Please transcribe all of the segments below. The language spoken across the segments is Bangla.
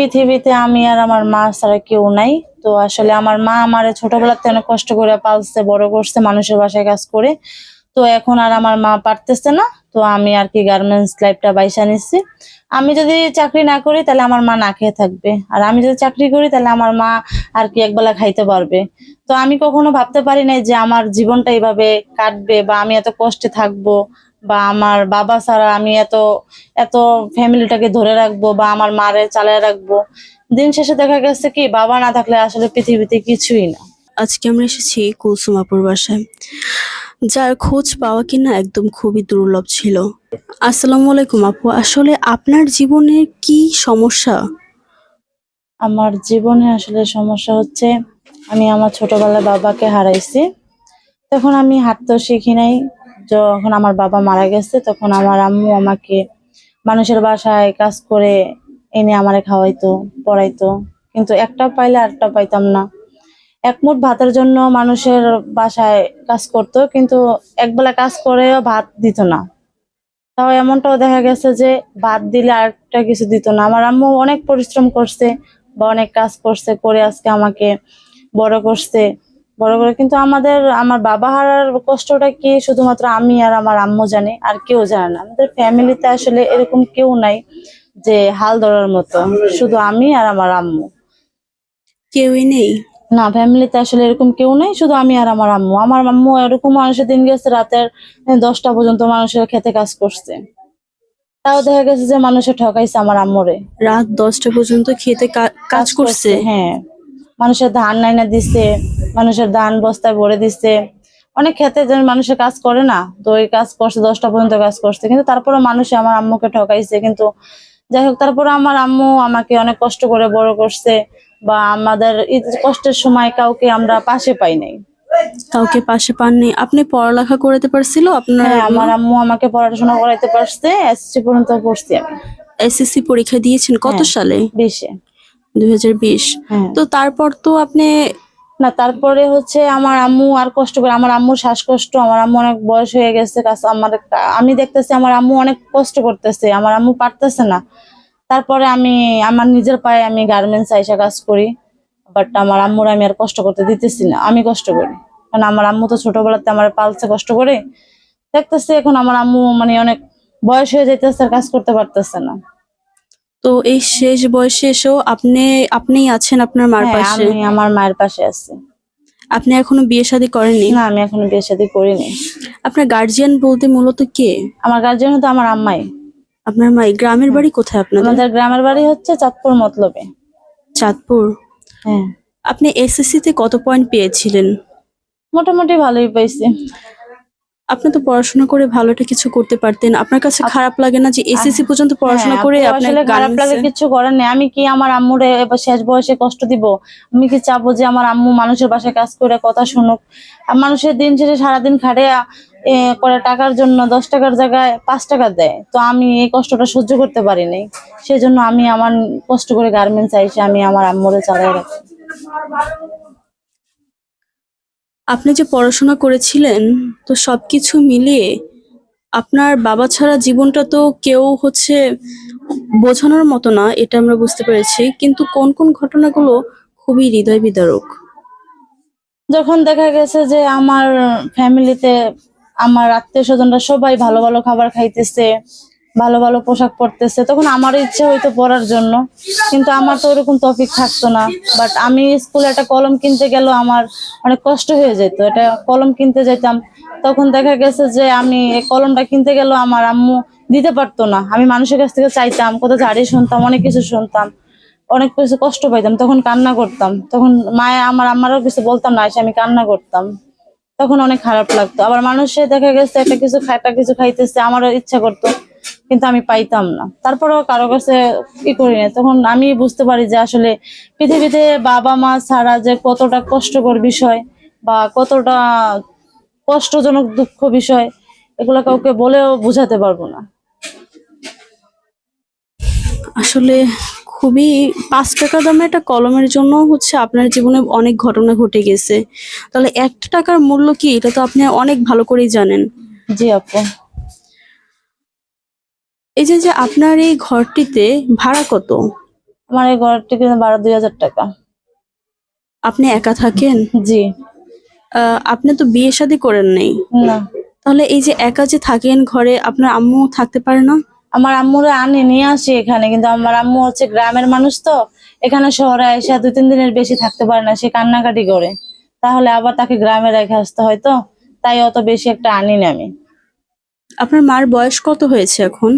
পৃথিবীতে আমি আর আমার মা ছাড়া কেউ নাই। তো আসলে আমার মা আমার ছোটবেলাতে অনেক কষ্ট করে পালছে, বড় করছে, মানুষের বাসায় কাজ করে। তো এখন আর আমার মা পারতেছে না, তো আমি আর কি গার্মেন্টস লাইফটা বাইসা নিচ্ছি। আমি যদি চাকরি না করি তাহলে আমার মা না খেয়ে থাকবে। আর আমি যদি চাকরি করি তাহলে আমার মা আর কি একবেলা খাইতে পারবে। তো আমি কখনো ভাবতে পারি নাই যে আমার জীবনটা এইভাবে কাটবে বা আমি এত কষ্টে থাকব। বা আমার বাবা ছাড়া আমি এত এত ফ্যামিলিটাকে ধরে রাখব বা আমার মারে চালায় রাখব। দিন শেষে দেখা গেছে কি বাবা না থাকলে আসলে পৃথিবীতে কিছুই না। আজকে আমরা এসেছি কুলসুমাপুর বাসায়। যার খোঁজ পাওয়া কিনা একদম খুবই দুর্লভ ছিল। আসসালামু আলাইকুম আপু আসলে আপনার জীবনের কি সমস্যা? আমার জীবনে আসলে সমস্যা হচ্ছে আমি আমার ছোটবেলায় বাবাকে হারাইছি। তখন আমি হাঁটতেও শিখি নাই যখন আমার বাবা মারা গেছে, তখন আমার আম্মু আমাকে মানুষের বাসায় কাজ করে এনে আমারে খাওয়াইতো, পড়াইতো। কিন্তু একটা পাইলে আরেকটা পাইতাম না। এক মুঠ ভাতের জন্য মানুষের বাসায় কাজ করতো, কিন্তু একবেলা কাজ করেও ভাত দিত না। তাও এমনটাও দেখা গেছে যে, ভাত দিলে আরেকটা কিছু দিত না। আমার আম্মু অনেক পরিশ্রম করছে বা অনেক কাজ করছে, করে আজকে আমাকে বড় করছে। বড় করে কিন্তু আমাদের আমার বাবা হারার কষ্টটা কি? শুধুমাত্র আমি আর আমার আম্মু জানি আর কেউ জানে না। আমাদের ফ্যামিলিতে আসলে এরকম কেউ নাই যে হাল ধরার মতো। শুধু আমি আর আমার আম্মু। কেউই নেই? না ফ্যামিলিতে আসলে এরকম কেউ নাই শুধু আমি আর আমার আম্মু। আমার আম্মু এরকম মানুষের দিন গেছে রাতের দশটা পর্যন্ত মানুষের খেতে কাজ করছে। তাও দেখা গেছে যে মানুষের ঠকাইছে আমার আম্মুরে। রাত দশটা পর্যন্ত খেতে কাজ করছে হ্যাঁ। মানুষের ধান নাইনা দিছে মানুষের দান বস্তায় ভরে দিচ্ছে। অনেক ক্ষেত্রে যে মানুষের কাজ করে না তো ওই কাজ করছে দশটা পর্যন্ত কাজ করছে। কিন্তু তারপরে মানুষ আমার আম্মুকে ঠকাইছে। কিন্তু যাই হোক তারপরে আমার আম্মু আমাকে অনেক কষ্ট করে বড় করছে বা আমাদের কষ্টের সময় কাউকে আমরা পাশে পাই নাই। কাউকে পাশে পাননি আপনি পড়ালেখা করতে পারছিল? আপনার হ্যাঁ আমার আম্মু? আমাকে পড়াশোনা করাইতে পারছে এসএসসি পর্যন্ত পড়ছি। আমি এসএসসি পরীক্ষা দিয়েছেন কত হ্যাঁ। সালে? বিশে। দুই হাজার বিশ। হ্যাঁ। তো তারপর তো আপনি না, তারপরে হচ্ছে আমার আম্মু আর কষ্ট করে, আমার আম্মুর শ্বাসকষ্ট, আমার আম্মু অনেক বয়স হয়ে গেছে আমার আমি দেখতেছি আমার আম্মু অনেক কষ্ট করতেছে, আমার আম্মু পারতেছে না। তারপরে আমি, আমার নিজের পায়ে আমি গার্মেন্টস আইসা কাজ করি বাট আমার আম্মুর আমি আর কষ্ট করতে দিতেছি না, আমি কষ্ট করি। কারণ আমার আম্মু তো ছোটবেলাতে আমার পালছে কষ্ট করে, দেখতেছি এখন আমার আম্মু মানে অনেক বয়স হয়ে যাইতেছে কাজ করতে পারতেছে না। তো এই শেষ বয়সে এসেও আপনি আপনিই আছেন আপনার মার হ্যাঁ, পাশে? আমি আমার মায়ের পাশে আছি। আপনি এখনও বিয়ে শাদী করেননি? না আমি এখনও বিয়ে শাদী করিনি। আপনার গার্জিয়ান বলতে মূলত কে? আমার গার্জিয়ান হতো আমার আম্মাই। আপনার মাই গ্রামের বাড়ি কোথায় আপনাদের? আমাদের গ্রামের বাড়ি হচ্ছে চাঁদপুর মতলবে। চাঁদপুর। হ্যাঁ। আপনি এসএসসি তে কত পয়েন্ট পেয়েছিলেন? মোটামুটি ভালোই পাইছি আপনি তো পড়াশোনা করে ভালো একটা কিছু করতে পারতেন। আপনার কাছে খারাপ লাগে না যে এসএসসি পর্যন্ত পড়াশোনা হ্যাঁ, করে আপু, আপনি আসলে খারাপ লাগে কিছু করার নেই। আমি কি আমার আম্মুরে শেষ বয়সে কষ্ট দিব? আমি কি চাবো যে আমার আম্মু মানুষের বাসায় কাজ করে কথা শুনুক? মানুষের দিন শেষে সারাদিন খাটে করে টাকার জন্য দশ টাকার জায়গায় পাঁচ টাকা দেয়। তো আমি এই কষ্টটা সহ্য করতে পারি নাই। সেই আমি আমার কষ্ট করে গার্মেন্টস আইসে আমি আমার আম্মুরে চালাই রাখি। আপনি যে পড়াশোনা করেছিলেন, তো সব কিছু মিলিয়ে আপনার বাবা ছাড়া জীবনটা তো কেউ হচ্ছে বোঝানোর মতো না, এটা আমরা বুঝতে পেরেছি। কিন্তু কোন কোন ঘটনাগুলো খুবই হৃদয় বিদারক? যখন দেখা গেছে যে আমার ফ্যামিলিতে আমার আত্মীয় স্বজনরা সবাই ভালো ভালো খাবার খাইতেছে ভালো ভালো পোশাক পরতেছে। তখন আমার ইচ্ছে হইতো পড়ার জন্য। কিন্তু আমার তো ওরকম টপিক থাকতো না। বাট আমি স্কুলে একটা কলম কিনতে গেলেও আমার অনেক কষ্ট হয়ে যেত। এটা কলম কিনতে যেতাম। তখন দেখা গেছে যে আমি এই কলমটা কিনতে গেলেও আমার আম্মু দিতে পারতো না। আমি মানুষের কাছ থেকে চাইতাম কোথাও ঝাড়ি শুনতাম, অনেক কিছু শুনতাম। অনেক কিছু কষ্ট পাইতাম। তখন কান্না করতাম। তখন মায়ে, আমার আমারও কিছু বলতাম না, এসে আমি কান্না করতাম। তখন অনেক খারাপ লাগতো। আবার মানুষে দেখা গেছে একটা কিছু একটা কিছু খাইতেছে। আমারও ইচ্ছা করতো কিন্তু আমি পাইতাম না। তারপরেও কারও কাছে কি করি না তখন আমি বুঝতে পারি যে আসলে পৃথিবীতে বাবা মা ছাড়া যে কতটা কষ্টকর বিষয় বা কতটা কষ্টজনক দুঃখ বিষয় এগুলো কাউকে বলেও বোঝাতে পারব না। আসলে খুবই পাঁচ টাকা দামের একটা কলমের জন্য হচ্ছে আপনার জীবনে অনেক ঘটনা ঘটে গেছে। তাহলে একটা টাকার মূল্য কি? এটা তো আপনি অনেক ভালো করেই জানেন। জি আপু। এই যে যে আপনার এই ঘরটিতে ভাড়া কত? আমার এই ঘরটি কিন্তু বারো দুই হাজার টাকা। আপনি একা থাকেন? জি। আহ, আপনি তো বিয়ে শাদী করেন নাই। না। তাহলে এই যে একা যে থাকেন ঘরে আপনার আম্মু থাকতে পারে না? আমার আম্মুরে আনি নিয়ে আসি এখানে কিন্তু আমার আম্মু হচ্ছে গ্রামের মানুষ তো এখানে শহরে এসে দুই তিন দিনের বেশি থাকতে পারে না সে কান্নাকাটি করে। তাহলে আবার তাকে গ্রামে রেখে আসতে হয় তো তাই অত বেশি একটা আনি না আমি। আপনার মার বয়স কত হয়েছে এখন?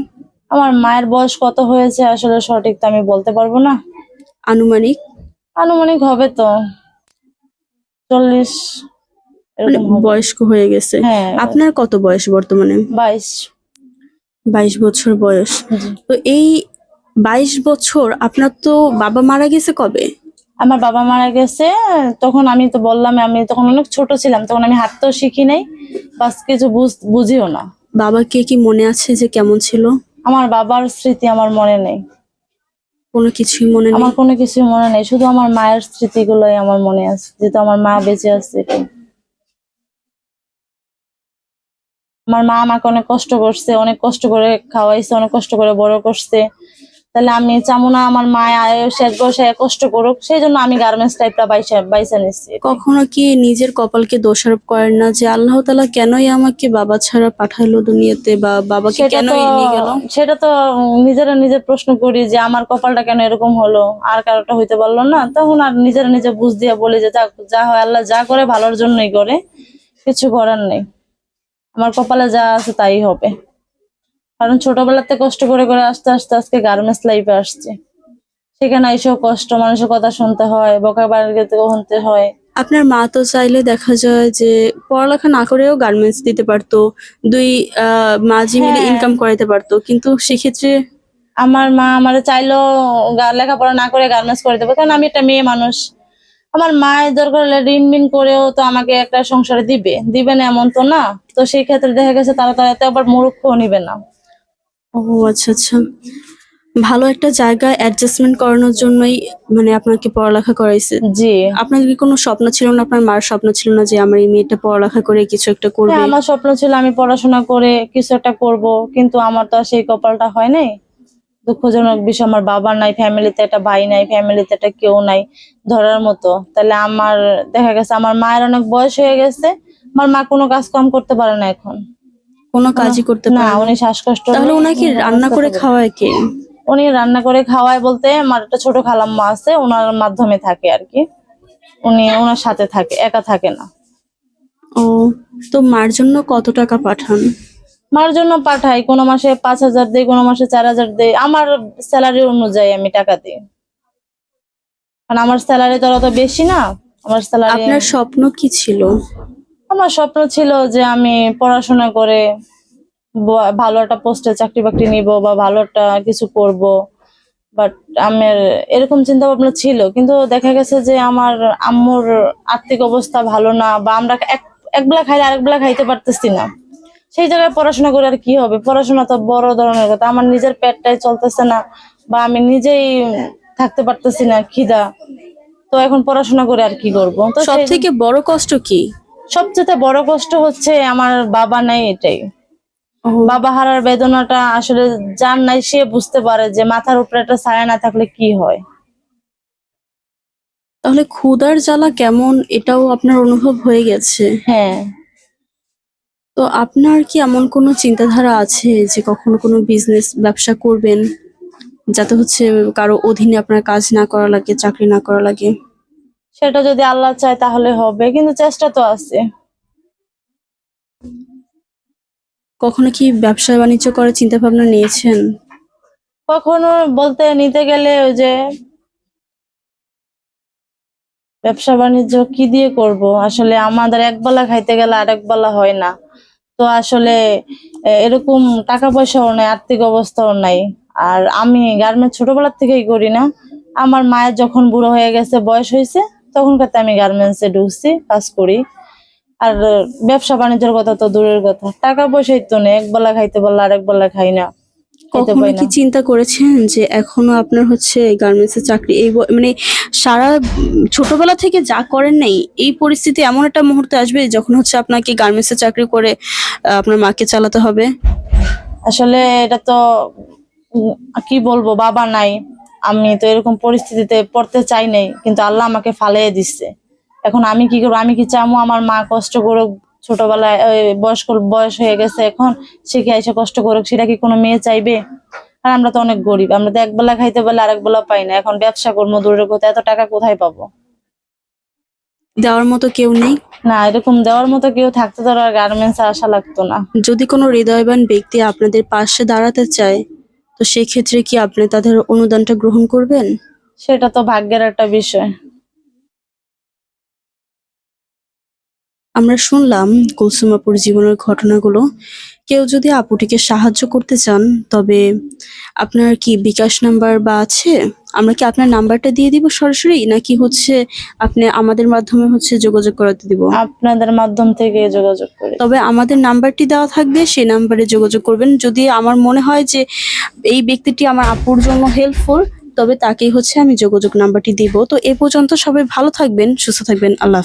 আমার মায়ের বয়স কত হয়েছে আসলে সঠিক তো আমি বলতে পারব না। আনুমানিক? আনুমানিক হবে তো। চল্লিশ মানে বয়স্ক হয়ে গেছে। হ্যাঁ। আপনার কত বয়স বর্তমানে? বাইশ। বাইশ বছর বয়স। তো এই বাইশ বছর আপনার তো বাবা মারা গেছে কবে? আমার বাবা মারা গেছে তখন আমি তো বললাম আমি তখন অনেক ছোট ছিলাম তখন আমি হাঁটতেও শিখি নাই বাস কিছু বুঝ- বুঝিও না। বাবাকে কি মনে আছে যে কেমন ছিল? আমার বাবার স্মৃতি আমার মনে নেই। কোনো কিছুই মনে নেই? আমার কোনো কিছুই মনে নেই। শুধু আমার মায়ের স্মৃতিগুলোই আমার মনে আছে। যেহেতু আমার মা বেঁচে আছে। আমার মা আমাকে অনেক কষ্ট করছে অনেক কষ্ট করে খাওয়াইছে অনেক কষ্ট করে বড় করছে। তাহলে আমি চামু না আমার মা আয় শেষ বসে কষ্ট করুক সেই জন্য আমি গার্মেন্টস টাইপটা বাইসা বাইসা নিচ্ছি। কখনো কি নিজের কপালকে দোষারোপ করেন না যে আল্লাহ তালা কেনই আমাকে বাবা ছাড়া পাঠাইলো দুনিয়াতে বা বাবাকে গেল? সেটা তো নিজেরা নিজের প্রশ্ন করি যে আমার কপালটা কেন এরকম হলো আর কারোটা হইতে পারল না। তখন আর নিজেরা নিজে বুঝ দিয়ে বলি যে যা হয় আল্লাহ যা করে ভালোর জন্যই করে কিছু করার নেই। আমার কপালে যা আছে তাই হবে। কারণ ছোটবেলাতে কষ্ট করে করে আস্তে আস্তে আজকে গার্মেন্টস লাইফে আসছে। সেখানে এইসব কষ্ট মানুষের কথা শুনতে হয় বকা বাড়িতে শুনতে হয়। আপনার মা তো চাইলে দেখা যায় যে পড়ালেখা না করেও গার্মেন্টস দিতে পারতো দুই আহ, মাঝি মিলে হ্যাঁ। ইনকাম করাইতে পারতো কিন্তু সেক্ষেত্রে আমার মা আমার চাইলেও লেখাপড়া না করে গার্মেন্টস করে দেবে কারণ আমি একটা মেয়ে মানুষ। আমার মায়ের দরকার হলে ঋণ মিন করেও তো আমাকে একটা সংসারে দিবে দিবে না এমন তো না। তো সেই ক্ষেত্রে দেখা গেছে তারা তারা এত আবার মূর্খও নিবে না। ও আচ্ছা আচ্ছা। ভালো একটা জায়গায় অ্যাডজাস্টমেন্ট করানোর জন্যই মানে আপনাকে পড়ালেখা করাইছে। জি। আপনার কি কোনো স্বপ্ন ছিল না? আপনার মার স্বপ্ন ছিল না যে আমার এই মেয়েটা পড়ালেখা করে কিছু একটা করবে? হ্যাঁ আমার স্বপ্ন ছিল আমি পড়াশোনা করে কিছু একটা করব কিন্তু আমার তো আর সেই কপালটা হয় নাই। দুঃখজনক বিষয় আমার বাবা নাই ফ্যামিলিতে একটা ভাই নাই ফ্যামিলিতে একটা কেউ নাই ধরার মতো। তাহলে আমার দেখা গেছে আমার মায়ের অনেক বয়স হয়ে গেছে আমার মা কোনো কাজ কম করতে পারে না এখন। কোনো কাজই করতে না উনি শ্বাসকষ্ট তাহলে ওনাকে রান্না করে। খাওয়ায় কে? উনি রান্না করে খাওয়ায় বলতে আমার একটা ছোট খালাম্মা আছে ওনার মাধ্যমে থাকে আর কি। উনি ওনার সাথে থাকে একা থাকে না। ও তো মার জন্য কত টাকা পাঠান? মার জন্য পাঠাই কোনো মাসে পাঁচ হাজার দেই কোনো মাসে চার হাজার দেই আমার স্যালারি অনুযায়ী আমি টাকা দিই। কারণ আমার স্যালারি তো অত বেশি না আমার স্যালারি আপনার স্বপ্ন কি ছিল? আমার স্বপ্ন ছিল যে আমি পড়াশোনা করে ভালো একটা পোস্টে চাকরি বাকরি নিব বা ভালো একটা কিছু করব। বাট আমার এরকম চিন্তা ভাবনা ছিল। কিন্তু দেখা গেছে যে আমার আম্মুর আর্থিক অবস্থা ভালো না বা আমরা এক একবেলা খাইলে আরেক বেলা খাইতে পারতেছি না। সেই জায়গায় পড়াশোনা করে আর কি হবে? পড়াশোনা তো বড় ধরনের কথা। আমার নিজের পেটটাই চলতেছে না বা আমি নিজেই থাকতে পারতেছি না খিদা। তো এখন পড়াশোনা করে আর কি করব? তো সব থেকে বড় কষ্ট কি? সবচেয়ে বড় কষ্ট হচ্ছে আমার বাবা নাই এটাই। বাবা হারার বেদনাটা আসলে যার নাই সে বুঝতে পারে যে মাথার উপরে একটা ছায়া না থাকলে কি হয়। তাহলে ক্ষুধার জ্বালা কেমন এটাও আপনার অনুভব হয়ে গেছে? হ্যাঁ। তো আপনার কি এমন কোনো চিন্তাধারা আছে যে কখনো কোনো বিজনেস ব্যবসা করবেন? যাতে হচ্ছে কারও অধীনে আপনার কাজ না করা লাগে চাকরি না করা লাগে? সেটা যদি আল্লাহ চায় তাহলে হবে কিন্তু চেষ্টা তো আছে। কখনো কি ব্যবসা বাণিজ্য করার চিন্তা ভাবনা নিয়েছেন? কখনো বলতে নিতে গেলে ওই যে ব্যবসা বাণিজ্য কি দিয়ে করব? আসলে আমাদের এক একবেলা খাইতে গেলে আরেক বেলা হয় না। তো আসলে এরকম টাকা পয়সাও নাই আর্থিক অবস্থাও নাই। আর আমি গার্মেন্টস ছোটবেলার থেকেই করি না। আমার মায়ের যখন বুড়ো হয়ে গেছে বয়স হয়েছে তখন কাতে আমি গার্মেন্টসে ঢুকছি কাজ করি। আর ব্যবসা বাণিজ্যের কথা তো দূরের কথা। টাকা পয়সাই তো নেই এক বেলা খাইতে পারলে আরেক বেলা খাই না। কখনো কি চিন্তা করেছেন যে এখনও আপনার হচ্ছে গার্মেন্টস এর চাকরি? এই মানে সারা ছোটবেলা থেকে যা করেন নাই এই পরিস্থিতি এমন একটা মুহূর্তে আসবে যখন হচ্ছে আপনাকে গার্মেন্টস এর চাকরি করে আপনার মাকে চালাতে হবে? আসলে এটা তো কি বলব বাবা নাই। আমি তো এরকম পরিস্থিতিতে পড়তে চাই নাই কিন্তু আল্লাহ আমাকে ফালিয়ে দিচ্ছে এখন আমি কি করব? আমি কি চামো? আমার মা কষ্ট করুক ছোটবেলায় বয়স্ক বয়স হয়ে গেছে এখন সে কি এসে কষ্ট করুক? সেটা কি কোনো মেয়ে চাইবে? আর আমরা তো অনেক গরিব আমরা তো একবেলা খাইতে পারলে আরেক বেলা পাই না। এখন ব্যবসা করব দূরের কোথায় এত টাকা কোথায় পাবো? দেওয়ার মতো কেউ নেই? না এরকম দেওয়ার মতো কেউ থাকতে তো আর গার্মেন্টসে আসা লাগতো না। যদি কোনো হৃদয়বান ব্যক্তি আপনাদের পাশে দাঁড়াতে চায় তো সেক্ষেত্রে কি আপনি তাদের অনুদানটা গ্রহণ করবেন? সেটা তো ভাগ্যের একটা বিষয়। আমরা শুনলাম কুলসুমাপুর জীবনের ঘটনাগুলো। কেউ যদি আপুটিকে সাহায্য করতে চান তবে আপনার কি বিকাশ নাম্বার বা আছে? আমরা কি আপনার নাম্বারটা দিয়ে দিব সরাসরি নাকি হচ্ছে আপনি আমাদের মাধ্যমে হচ্ছে যোগাযোগ করাতে দিব? আপনাদের মাধ্যম থেকে যোগাযোগ করে। তবে আমাদের নাম্বারটি দেওয়া থাকবে সেই নাম্বারে যোগাযোগ করবেন। যদি আমার মনে হয় যে এই ব্যক্তিটি আমার আপুর জন্য হেল্পফুল তবে তাকেই হচ্ছে আমি যোগাযোগ নাম্বারটি দিব। তো এ পর্যন্ত সবাই ভালো থাকবেন সুস্থ থাকবেন আল্লাহ।